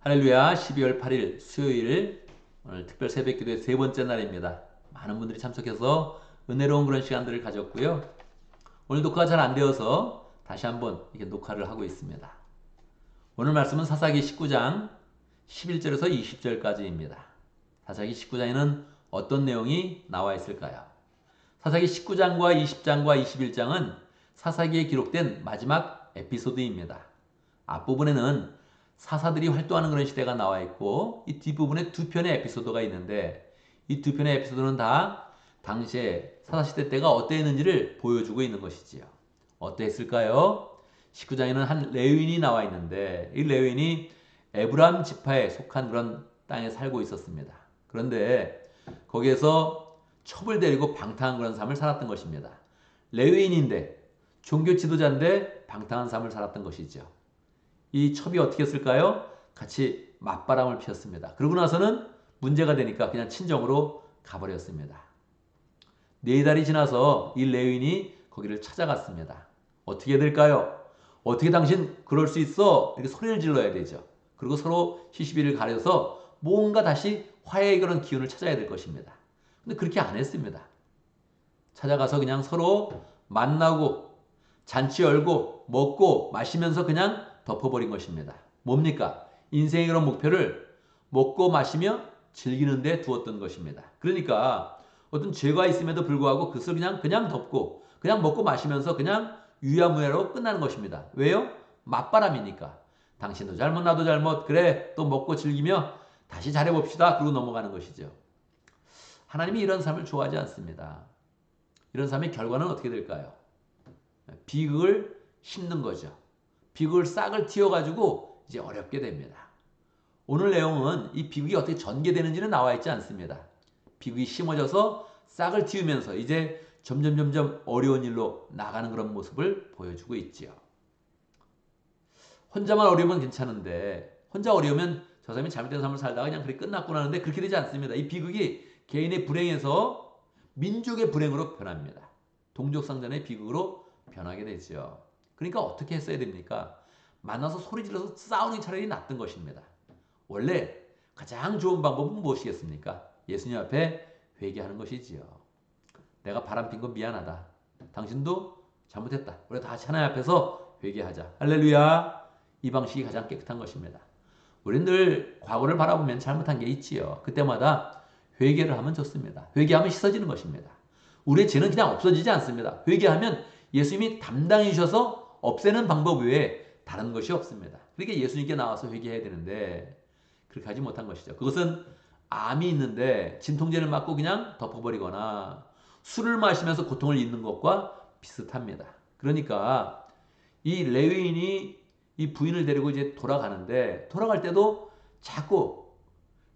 할렐루야 12월 8일 수요일 오늘 특별 새벽 기도의 세 번째 날입니다. 많은 분들이 참석해서 은혜로운 그런 시간들을 가졌고요. 오늘 녹화가 잘 안 되어서 다시 한번 이렇게 녹화를 하고 있습니다. 오늘 말씀은 사사기 19장 11절에서 20절까지입니다. 사사기 19장에는 어떤 내용이 나와 있을까요? 사사기 19장과 20장과 21장은 사사기에 기록된 마지막 에피소드입니다. 앞부분에는 사사들이 활동하는 그런 시대가 나와 있고 이 뒷부분에 두 편의 에피소드가 있는데 이 두 편의 에피소드는 다 당시에 사사시대 때가 어떠했는지를 보여주고 있는 것이지요. 어떠했을까요? 19장에는 한 레위인이 나와 있는데 이 레위인이 에브람 지파에 속한 그런 땅에 살고 있었습니다. 그런데 거기에서 첩을 데리고 방탕한 그런 삶을 살았던 것입니다. 레위인인데 종교 지도자인데 방탕한 삶을 살았던 것이죠. 이 첩이 어떻게 했을까요? 같이 맞바람을 피웠습니다. 그러고 나서는 문제가 되니까 그냥 친정으로 가버렸습니다. 네 달이 지나서 이 레윈이 거기를 찾아갔습니다. 어떻게 될까요? 어떻게 당신 그럴 수 있어? 이렇게 소리를 질러야 되죠. 그리고 서로 시시비를 가려서 뭔가 다시 화해의 그런 기운을 찾아야 될 것입니다. 근데 그렇게 안 했습니다. 찾아가서 그냥 서로 만나고 잔치 열고 먹고 마시면서 그냥 덮어버린 것입니다. 뭡니까? 인생의 그런 목표를 먹고 마시며 즐기는 데 두었던 것입니다. 그러니까 어떤 죄가 있음에도 불구하고 그것을 그냥 그냥 덮고 그냥 먹고 마시면서 그냥 유야무야로 끝나는 것입니다. 왜요? 맞바람이니까. 당신도 잘못 나도 잘못 그래 또 먹고 즐기며 다시 잘해봅시다. 그러고 넘어가는 것이죠. 하나님이 이런 삶을 좋아하지 않습니다. 이런 삶의 결과는 어떻게 될까요? 비극을 심는 거죠. 비극을 싹을 틔워가지고 이제 어렵게 됩니다. 오늘 내용은 이 비극이 어떻게 전개되는지는 나와 있지 않습니다. 비극이 심어져서 싹을 틔우면서 이제 점점 점점 어려운 일로 나가는 그런 모습을 보여주고 있지요. 혼자만 어려우면 괜찮은데 혼자 어려우면 저 사람이 잘못된 삶을 살다가 그냥 그렇게 끝났구나 하는데 그렇게 되지 않습니다. 이 비극이 개인의 불행에서 민족의 불행으로 변합니다. 동족상전의 비극으로 변하게 되죠. 그러니까 어떻게 했어야 됩니까? 만나서 소리 질러서 싸우는 차라리 낫던 것입니다. 원래 가장 좋은 방법은 무엇이겠습니까? 예수님 앞에 회개하는 것이지요. 내가 바람 핀 건 미안하다. 당신도 잘못했다. 우리 다 하나님 앞에서 회개하자. 할렐루야. 이 방식이 가장 깨끗한 것입니다. 우리는 늘 과거를 바라보면 잘못한 게 있지요. 그때마다 회개를 하면 좋습니다. 회개하면 씻어지는 것입니다. 우리의 죄는 그냥 없어지지 않습니다. 회개하면 예수님이 담당해 주셔서 없애는 방법 외에 다른 것이 없습니다. 그러니까 예수님께 나와서 회개해야 되는데 그렇게 하지 못한 것이죠. 그것은 암이 있는데 진통제를 맞고 그냥 덮어버리거나 술을 마시면서 고통을 잊는 것과 비슷합니다. 그러니까 이 레위인이 이 부인을 데리고 이제 돌아가는데 돌아갈 때도 자꾸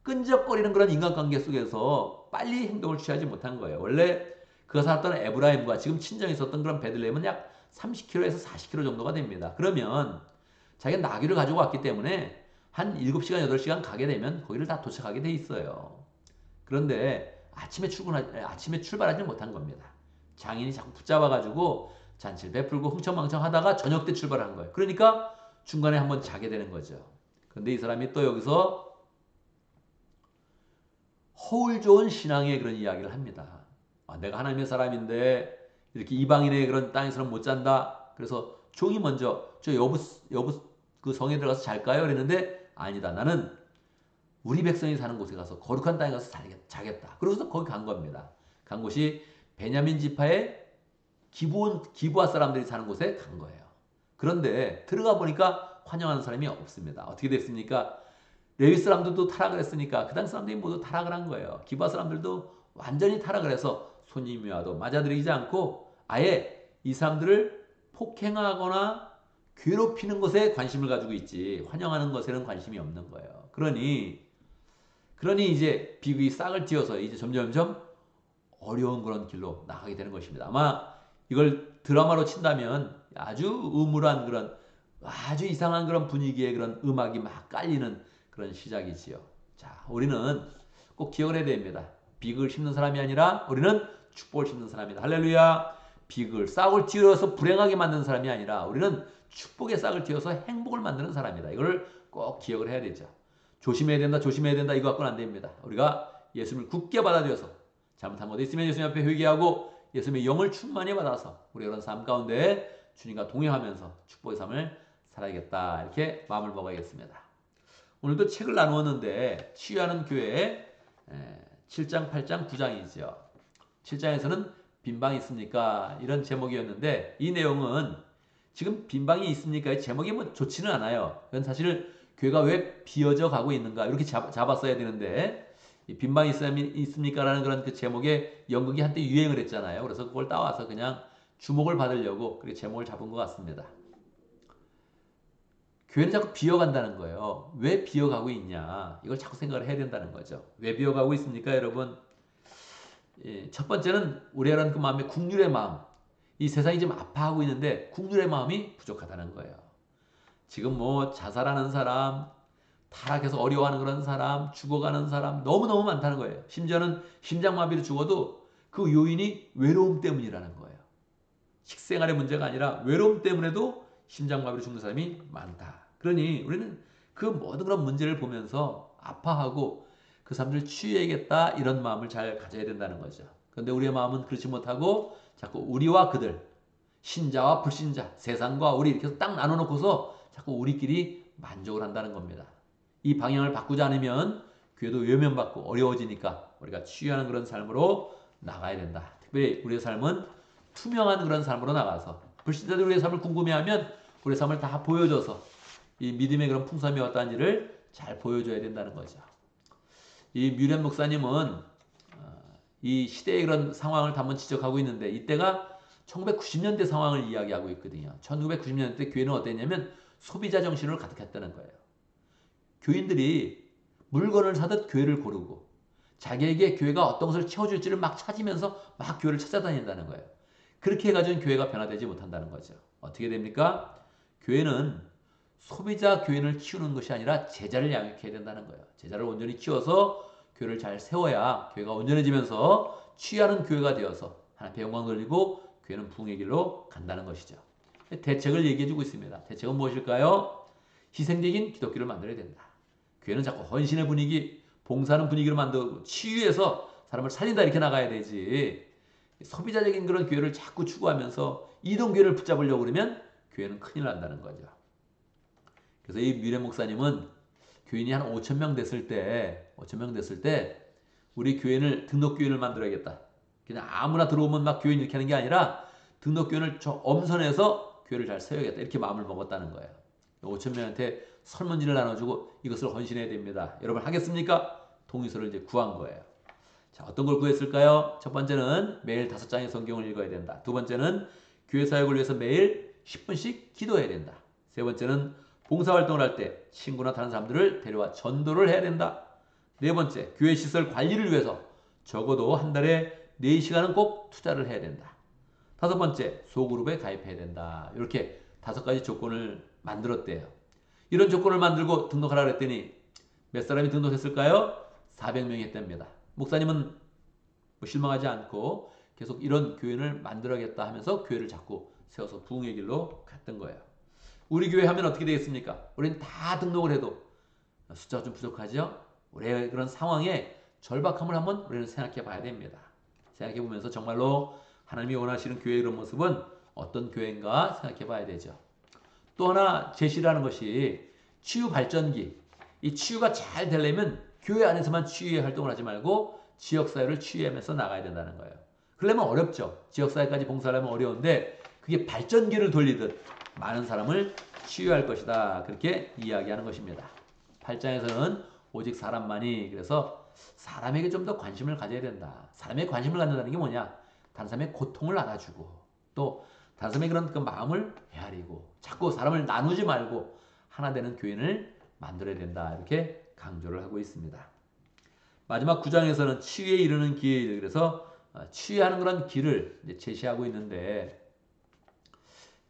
끈적거리는 그런 인간관계 속에서 빨리 행동을 취하지 못한 거예요. 원래 그가 살았던 에브라임과 지금 친정에 있었던 그런 베들레헴은 약 30km에서 40km 정도가 됩니다. 그러면 자기가 나귀를 가지고 왔기 때문에 한 7시간, 8시간 가게 되면 거기를 다 도착하게 돼 있어요. 그런데 아침에 출근하, 아침에 출발하지 못한 겁니다. 장인이 자꾸 붙잡아가지고 잔치를 베풀고 흥청망청 하다가 저녁 때 출발한 거예요. 그러니까 중간에 한번 자게 되는 거죠. 근데 이 사람이 또 여기서 허울 좋은 신앙의 그런 이야기를 합니다. 아, 내가 하나님의 사람인데 이렇게 이방인의 그런 땅에서는 못 잔다. 그래서 종이 먼저 저 여부 여부 그 성에 들어가서 잘까요? 그랬는데 아니다. 나는 우리 백성이 사는 곳에 가서 거룩한 땅에 가서 자겠다. 그러고서 거기 간 겁니다. 간 곳이 베냐민 지파의 기부원 기부한 사람들이 사는 곳에 간 거예요. 그런데 들어가 보니까 환영하는 사람이 없습니다. 어떻게 됐습니까? 레위 사람들도 타락을 했으니까 그당 사람들이 모두 타락을 한 거예요. 기부한 사람들도 완전히 타락을 해서 손님이 와도 맞아들이지 않고 아예 이 사람들을 폭행하거나 괴롭히는 것에 관심을 가지고 있지 환영하는 것에는 관심이 없는 거예요. 그러니 그러니 이제 비극이 싹을 틔어서 이제 점점점 어려운 그런 길로 나가게 되는 것입니다. 아마 이걸 드라마로 친다면 아주 음울한 그런 아주 이상한 그런 분위기의 그런 음악이 막 깔리는 그런 시작이지요. 자, 우리는 꼭 기억을 해야 됩니다. 비극을 심는 사람이 아니라 우리는 축복을 심는 사람이다. 할렐루야. 비극을 싹을 틔워서 불행하게 만드는 사람이 아니라 우리는 축복의 싹을 틔워서 행복을 만드는 사람이다. 이걸 꼭 기억을 해야 되죠. 조심해야 된다, 조심해야 된다 이거 갖고는 안 됩니다. 우리가 예수님을 굳게 받아들여서 잘못한 것도 있으면 예수님 앞에 회개하고 예수님의 영을 충만히 받아서 우리 그런 삶 가운데 주님과 동행하면서 축복의 삶을 살아야겠다 이렇게 마음을 먹어야겠습니다. 오늘도 책을 나누었는데 치유하는 교회 7장, 8장, 9장이죠. 7장에서는 빈방이 있습니까? 이런 제목이었는데 이 내용은 지금 빈방이 있습니까? 제목이 뭐 좋지는 않아요. 그건 사실 교회가 왜 비어져 가고 있는가 이렇게 잡, 잡았어야 되는데 이 빈방이 있습니까? 라는 그런 그 제목의 연극이 한때 유행을 했잖아요. 그래서 그걸 따와서 그냥 주목을 받으려고 그렇게 제목을 잡은 것 같습니다. 교회는 자꾸 비어간다는 거예요. 왜 비어가고 있냐? 이걸 자꾸 생각을 해야 된다는 거죠. 왜 비어가고 있습니까, 여러분? 예, 첫 번째는 우리라는 그 마음의 국률의 마음. 이 세상이 지금 아파하고 있는데 국률의 마음이 부족하다는 거예요. 지금 뭐 자살하는 사람, 타락해서 어려워하는 그런 사람, 죽어가는 사람 너무너무 많다는 거예요. 심지어는 심장마비로 죽어도 그 요인이 외로움 때문이라는 거예요. 식생활의 문제가 아니라 외로움 때문에도 심장마비로 죽는 사람이 많다. 그러니 우리는 그 모든 그런 문제를 보면서 아파하고 그 사람들을 치유해야겠다 이런 마음을 잘 가져야 된다는 거죠. 그런데 우리의 마음은 그렇지 못하고 자꾸 우리와 그들, 신자와 불신자, 세상과 우리 이렇게 딱 나눠놓고서 자꾸 우리끼리 만족을 한다는 겁니다. 이 방향을 바꾸지 않으면 교회도 외면받고 어려워지니까 우리가 치유하는 그런 삶으로 나가야 된다. 특별히 우리의 삶은 투명한 그런 삶으로 나가서 불신자들 우리의 삶을 궁금해하면 우리의 삶을 다 보여줘서 이 믿음의 그런 풍성함이 어떠한지를 잘 보여줘야 된다는 거죠. 이 뮤렌 목사님은 어, 이 시대의 그런 상황을 한번 지적하고 있는데 이때가 1990년대 상황을 이야기하고 있거든요. 1990년대 교회는 어땠냐면 소비자 정신으로 가득했다는 거예요. 교인들이 물건을 사듯 교회를 고르고 자기에게 교회가 어떤 것을 채워줄지를 막 찾으면서 막 교회를 찾아다닌다는 거예요. 그렇게 해가지고 교회가 변화되지 못한다는 거죠. 어떻게 됩니까? 교회는 소비자 교인을 키우는 것이 아니라 제자를 양육해야 된다는 거예요. 제자를 온전히 키워서 교회를 잘 세워야 교회가 온전해지면서 취하는 교회가 되어서 하나님의 영광 돌리고 교회는 부흥의 길로 간다는 것이죠. 대책을 얘기해 주고 있습니다. 대책은 무엇일까요? 희생적인 기독교를 만들어야 된다. 교회는 자꾸 헌신의 분위기, 봉사하는 분위기를 만들고 치유해서 사람을 살린다 이렇게 나가야 되지. 소비자적인 그런 교회를 자꾸 추구하면서 이동교회를 붙잡으려고 그러면 교회는 큰일 난다는 거죠. 그래서 이 미래 목사님은 교인이 한 5천 명 됐을 때, 5천 명 됐을 때 우리 교인을 등록 교인을 만들어야겠다. 그냥 아무나 들어오면 막 교인 이렇게 하는 게 아니라 등록 교인을 저 엄선해서 교회를 잘 세워야겠다. 이렇게 마음을 먹었다는 거예요. 5천 명한테 설문지를 나눠주고 이것을 헌신해야 됩니다. 여러분 하겠습니까? 동의서를 이제 구한 거예요. 자, 어떤 걸 구했을까요? 첫 번째는 매일 다섯 장의 성경을 읽어야 된다. 두 번째는 교회 사역을 위해서 매일 10분씩 기도해야 된다. 세 번째는 봉사활동을 할 때 친구나 다른 사람들을 데려와 전도를 해야 된다. 네 번째, 교회 시설 관리를 위해서 적어도 한 달에 4시간은 꼭 투자를 해야 된다. 다섯 번째, 소그룹에 가입해야 된다. 이렇게 다섯 가지 조건을 만들었대요. 이런 조건을 만들고 등록하라 그랬더니 몇 사람이 등록했을까요? 400명이 했답니다. 목사님은 뭐 실망하지 않고 계속 이런 교회를 만들어야겠다 하면서 교회를 자꾸 세워서 부흥의 길로 갔던 거예요. 우리 교회 하면 어떻게 되겠습니까? 우리는 다 등록을 해도 숫자가 좀 부족하죠? 우리의 그런 상황에 절박함을 한번 우리는 생각해 봐야 됩니다. 생각해 보면서 정말로 하나님이 원하시는 교회의 이런 모습은 어떤 교회인가 생각해 봐야 되죠. 또 하나 제시라는 것이 치유 발전기. 이 치유가 잘 되려면 교회 안에서만 치유의 활동을 하지 말고 지역사회를 치유하면서 나가야 된다는 거예요. 그러려면 어렵죠. 지역사회까지 봉사하려면 어려운데 그게 발전기를 돌리듯 많은 사람을 치유할 것이다. 그렇게 이야기하는 것입니다. 8장에서는 오직 사람만이 그래서 사람에게 좀 더 관심을 가져야 된다. 사람에게 관심을 갖는다는 게 뭐냐? 다른 사람의 고통을 알아주고 또 다른 사람의 그런 그 마음을 헤아리고 자꾸 사람을 나누지 말고 하나 되는 교인을 만들어야 된다. 이렇게 강조를 하고 있습니다. 마지막 9장에서는 치유에 이르는 길 그래서 어, 치유하는 그런 길을 제시하고 있는데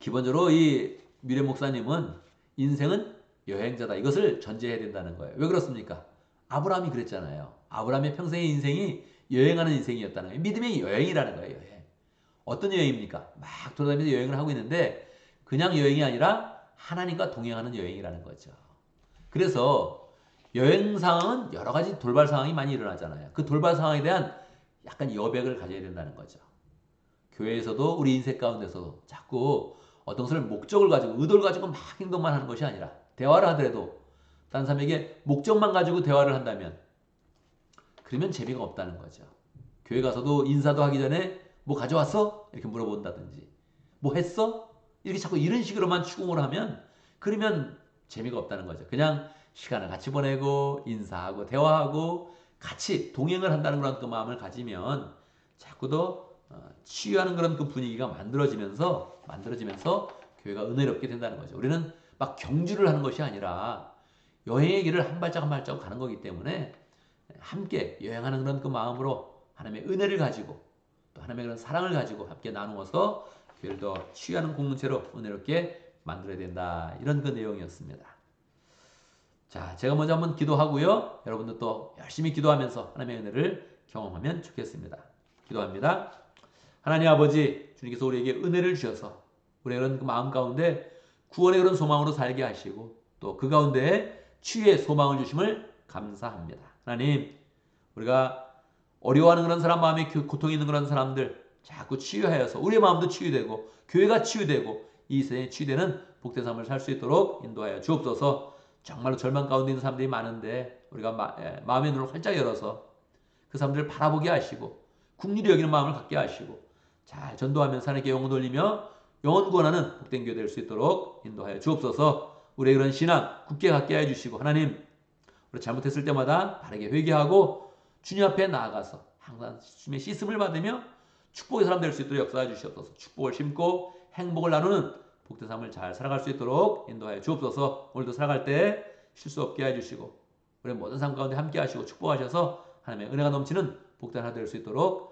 기본적으로 이 미래 목사님은 인생은 여행자다. 이것을 전제해야 된다는 거예요. 왜 그렇습니까? 아브라함이 그랬잖아요. 아브라함의 평생의 인생이 여행하는 인생이었다는 거예요. 믿음의 여행이라는 거예요. 여행. 어떤 여행입니까? 막 돌아다니면서 여행을 하고 있는데 그냥 여행이 아니라 하나님과 동행하는 여행이라는 거죠. 그래서 여행 상황은 여러 가지 돌발 상황이 많이 일어나잖아요. 그 돌발 상황에 대한 약간 여백을 가져야 된다는 거죠. 교회에서도 우리 인생 가운데서도 자꾸 어떤 것을 목적을 가지고 의도를 가지고 막 행동만 하는 것이 아니라 대화를 하더라도 다른 사람에게 목적만 가지고 대화를 한다면 그러면 재미가 없다는 거죠. 교회 가서도 인사도 하기 전에 뭐 가져왔어? 이렇게 물어본다든지 뭐 했어? 이렇게 자꾸 이런 식으로만 추궁을 하면 그러면 재미가 없다는 거죠. 그냥 시간을 같이 보내고 인사하고 대화하고 같이 동행을 한다는 그런 그 마음을 가지면 자꾸 더 어, 치유하는 그런 그 분위기가 만들어지면서 만들어지면서 교회가 은혜롭게 된다는 거죠. 우리는 막 경주를 하는 것이 아니라 여행의 길을 한 발짝 한 발짝 가는 거기 때문에 함께 여행하는 그런 그 마음으로 하나님의 은혜를 가지고 또 하나님의 그런 사랑을 가지고 함께 나누어서 교회를 더 치유하는 공동체로 은혜롭게 만들어야 된다. 이런 그 내용이었습니다. 자, 제가 먼저 한번 기도하고요. 여러분도 또 열심히 기도하면서 하나님의 은혜를 경험하면 좋겠습니다. 기도합니다. 하나님 아버지, 주님께서 우리에게 은혜를 주셔서 우리의 그런 그 마음 가운데 구원의 그런 소망으로 살게 하시고 또 그 가운데 치유의 소망을 주심을 감사합니다. 하나님, 우리가 어려워하는 그런 사람 마음에 고통이 있는 그런 사람들 자꾸 치유하여서 우리의 마음도 치유되고 교회가 치유되고 이 세상에 치유되는 복된 삶을 살 수 있도록 인도하여 주옵소서. 정말로 절망 가운데 있는 사람들이 많은데 우리가 마, 예, 마음의 눈을 활짝 열어서 그 사람들을 바라보게 하시고 국리를 여기는 마음을 갖게 하시고 잘 전도하면서 하나님께 영혼 돌리며 영혼 구원하는 복된 교회 될 수 있도록 인도하여 주옵소서. 우리의 그런 신앙 굳게 갖게 해 주시고 하나님 우리 잘못했을 때마다 바르게 회개하고 주님 앞에 나아가서 항상 주님의 씻음을 받으며 축복의 사람 될 수 있도록 역사해 주시옵소서. 축복을 심고 행복을 나누는 복된 삶을 잘 살아갈 수 있도록 인도하여 주옵소서. 오늘도 살아갈 때 실수 없게 해 주시고 우리 모든 삶 가운데 함께 하시고 축복하셔서 하나님의 은혜가 넘치는 복된 하나 될 수 있도록